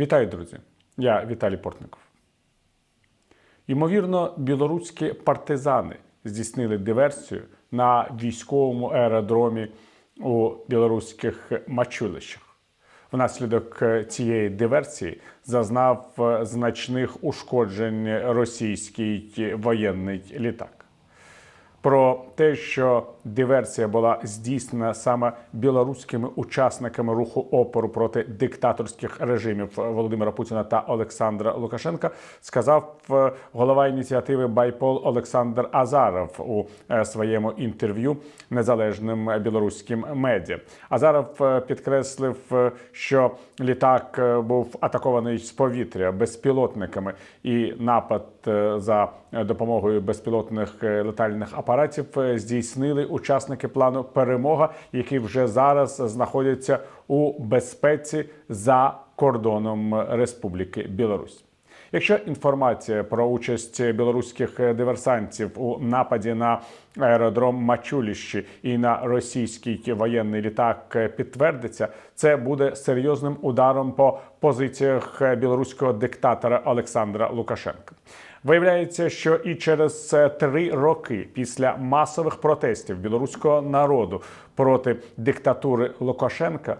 Вітаю, друзі! Я Віталій Портников. Ймовірно, білоруські партизани здійснили диверсію на військовому аеродромі у білоруських Мачулищах. Внаслідок цієї диверсії зазнав е, значних ушкоджень російський воєнний літак. Про те, що диверсія була здійснена саме білоруськими учасниками руху опору проти диктаторських режимів Володимира Путіна та Олександра Лукашенка, сказав е, голова ініціативи Байпол Олександр Азаров у е, своєму інтерв'ю незалежним білоруським медіа. Азаров е, підкреслив, що літак був атакований з повітря безпілотниками, і напад за допомогою безпілотних летальних апаратів е, здійснили учасники плану Перемога, які вже зараз знаходяться у безпеці за кордоном Республіки Білорусь. Якщо інформація про участь білоруських диверсантів у нападі на аеродром Мачуліщі і на російський воєнний літак підтвердиться, це буде серйозним ударом по позиціях білоруського диктатора Олександра Лукашенка. Виявляється, що і через три роки після масових протестів білоруського народу проти диктатури Лукашенка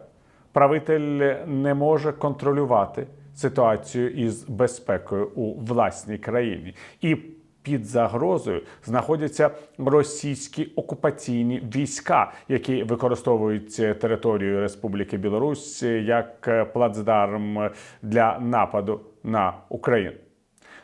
правитель не може контролювати ситуацію із безпекою у власній країні і. Під загрозою знаходяться російські окупаційні війська, які використовують територію Республіки Білорусь як плацдарм для нападу на Україну.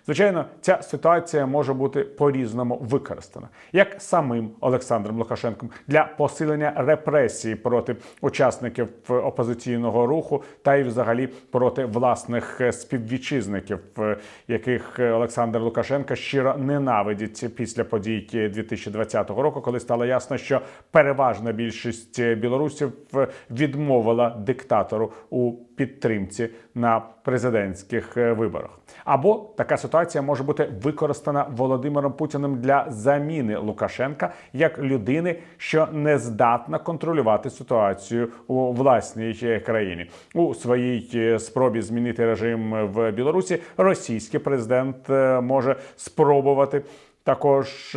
Звичайно, ця ситуація може бути по-різному використана, як самим Олександром Лукашенком для посилення репресій проти учасників опозиційного руху та й взагалі проти власних співвітчизників, яких Олександр Лукашенко щиро ненавидить після подій 2020 року, коли стало ясно, що переважна більшість білорусів відмовила диктатору у підтримці на президентських виборах. Або така ситуація може бути використана Володимиром Путіним для заміни Лукашенка як людини, що не здатна контролювати ситуацію у власній країні у своїй спробі змінити режим в Білорусі. Російський президент е, може спробувати також.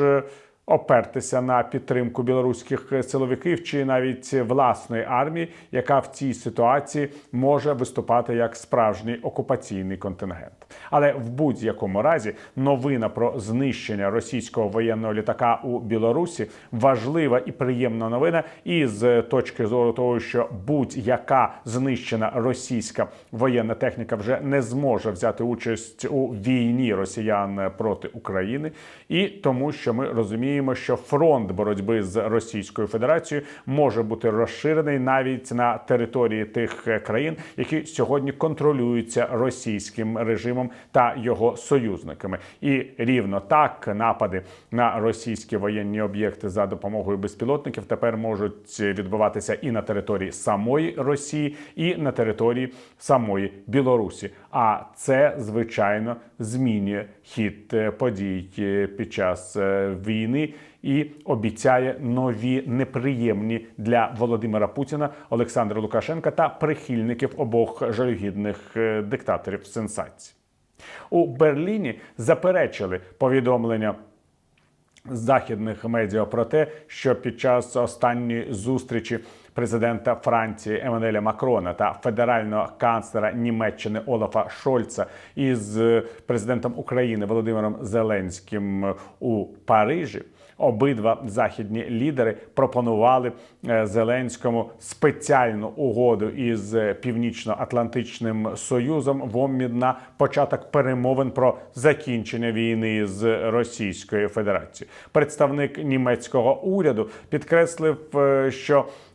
Опертися на підтримку білоруських силовиків чи навіть власної армії, яка в цій ситуації може виступати як справжній окупаційний контингент. Але в будь-якому разі новина про знищення російського воєнного літака у Білорусі важлива і приємна новина. І з точки зору того, що будь-яка знищена російська воєнна техніка вже не зможе взяти участь у війні росіян проти України, і тому, що ми розуміємо, що фронт боротьби з Російською Федерацією може бути розширений навіть на території тих країн, які сьогодні контролюються російським режимом та його союзниками. І рівно так напади на російські воєнні об'єкти за допомогою безпілотників тепер можуть відбуватися і на території самої Росії, і на території самої Білорусі. А це звичайно змінює хід е, подій е, під час е, війни. І обіцяє нові неприємні для Володимира Путіна, Олександра Лукашенка та прихильників обох жалюгідних диктаторів сенсацій. У Берліні заперечили повідомлення західних медіа про те, що під час останньої зустрічі президента Франції Еммануеля Макрона та федерального канцлера Німеччини Олафа Шольца із президентом України Володимиром Зеленським у Парижі. Обидва західні лідери пропонували е, Зеленському спеціальну угоду із Північно-Атлантичним Союзом в обмін на початок перемовин про закінчення війни з Російською Федерацією. Представник німецького уряду підкреслив, е, що е,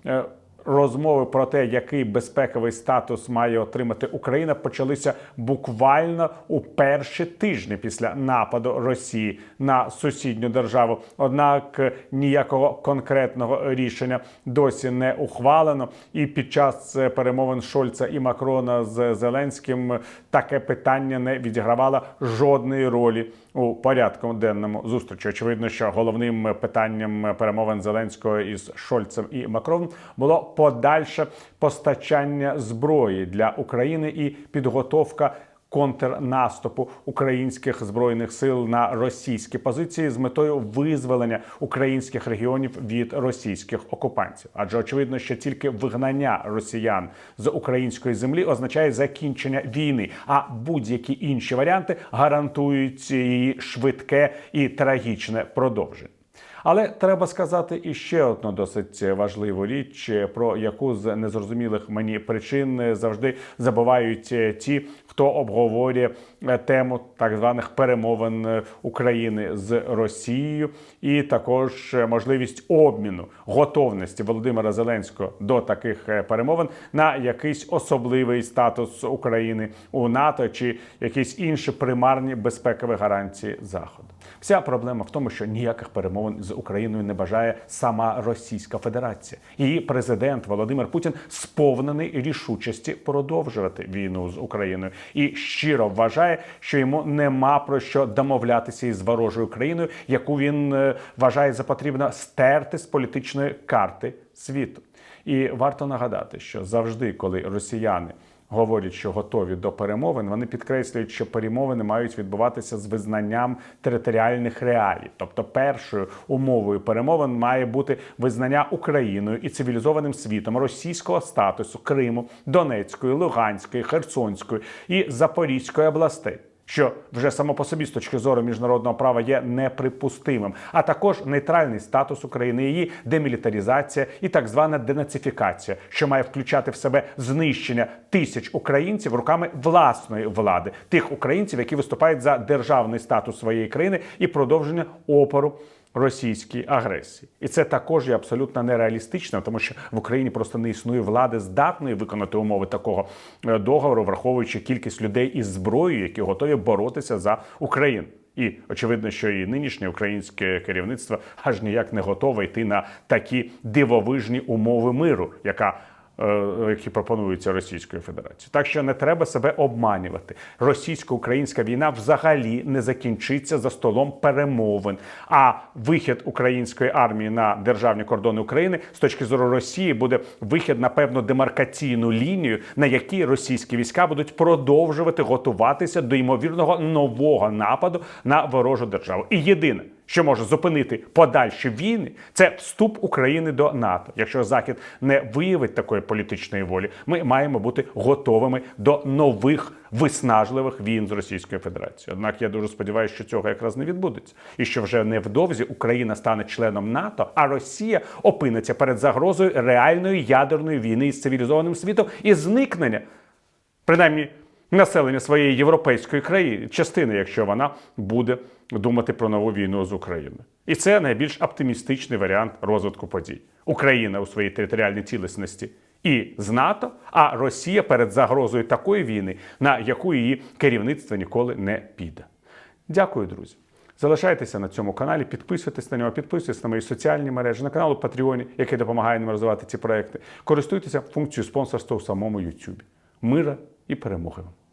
Розмови про те, який безпековий статус має отримати Україна, почалися буквально у перші тижні після нападу Росії на сусідню державу. Однак ніякого конкретного рішення досі не ухвалено. І під час перемовин Шольца і Макрона з Зеленським таке питання не відігравало жодної ролі у порядку денному зустрічі. Очевидно, що головним питанням перемовин Зеленського із Шольцем і Макроном було подальше постачання зброї для України і підготовка контрнаступу українських збройних сил на російські позиції з метою визволення українських регіонів від російських окупантів. Адже очевидно, що тільки вигнання росіян з української землі означає закінчення війни, а будь-які інші варіанти гарантують її швидке і трагічне продовження. Але треба сказати і ще одну досить важливу річ, про яку з незрозумілих мені причин завжди забувають ті, хто обговорює тему так званих перемовин України з Росією, і також можливість обміну готовності Володимира Зеленського до таких перемовин на якийсь особливий статус України у НАТО чи якісь інші примарні безпекові гарантії Заходу. Вся проблема в тому, що ніяких перемовин з Україною не бажає сама Російська Федерація. Її президент Володимир Путін сповнений рішучості продовжувати війну з Україною і щиро вважає, що йому нема про що домовлятися із ворожою країною, яку він е, вважає за потрібно стерти з політичної карти світу. І варто нагадати, що завжди, коли росіяни говорять, що готові до перемовин, вони підкреслюють, що перемовини мають відбуватися з визнанням територіальних реалій. Тобто, першою умовою перемовин має бути визнання Україною і цивілізованим світом російського статусу Криму, Донецької, Луганської, Херсонської і Запорізької областей. Що вже само по собі з точки зору міжнародного права є неприпустимим, а також нейтральний статус України, її демілітаризація і так звана денацифікація, що має включати в себе знищення тисяч українців руками власної влади, тих українців, які виступають за державний статус своєї країни і продовження опору російській агресії, і це також є абсолютно нереалістично, тому що в Україні просто не існує влади здатної виконати умови такого е, договору, враховуючи кількість людей із зброєю, які готові боротися за Україну. І очевидно, що і нинішнє українське керівництво аж ніяк не готове йти на такі дивовижні умови миру, яка які пропонуються Російською Федерацією. Так що не треба себе обманювати. Російсько-українська війна взагалі не закінчиться за столом перемовин. А вихід української армії на державні кордони України з точки зору Росії буде вихід на певну демаркаційну лінію, на якій російські війська будуть продовжувати готуватися до ймовірного нового нападу на ворожу державу. І єдине що може зупинити подальші війни, це вступ України до НАТО. Якщо Захід не виявить такої політичної волі, ми маємо бути готовими до нових виснажливих війн з Російською Федерацією. Однак я дуже сподіваюся, що цього якраз не відбудеться, і що вже невдовзі Україна стане членом НАТО, а Росія опиниться перед загрозою реальної ядерної війни з цивілізованим світом і зникнення, принаймні населення своєї європейської країни, частини, якщо вона буде думати про нову війну з Україною. І це найбільш оптимістичний варіант розвитку подій. Україна у своїй територіальній цілісності і з НАТО, а Росія перед загрозою такої війни, на яку її керівництво ніколи не піде. Дякую, друзі. Залишайтеся на цьому каналі, підписуйтесь на нього, підписуйтесь на мої соціальні мережі, на канал у Патреоні, який допомагає нам розвивати ці проекти. Користуйтеся функцією спонсорства у самому YouTube. Мира і перемоги вам!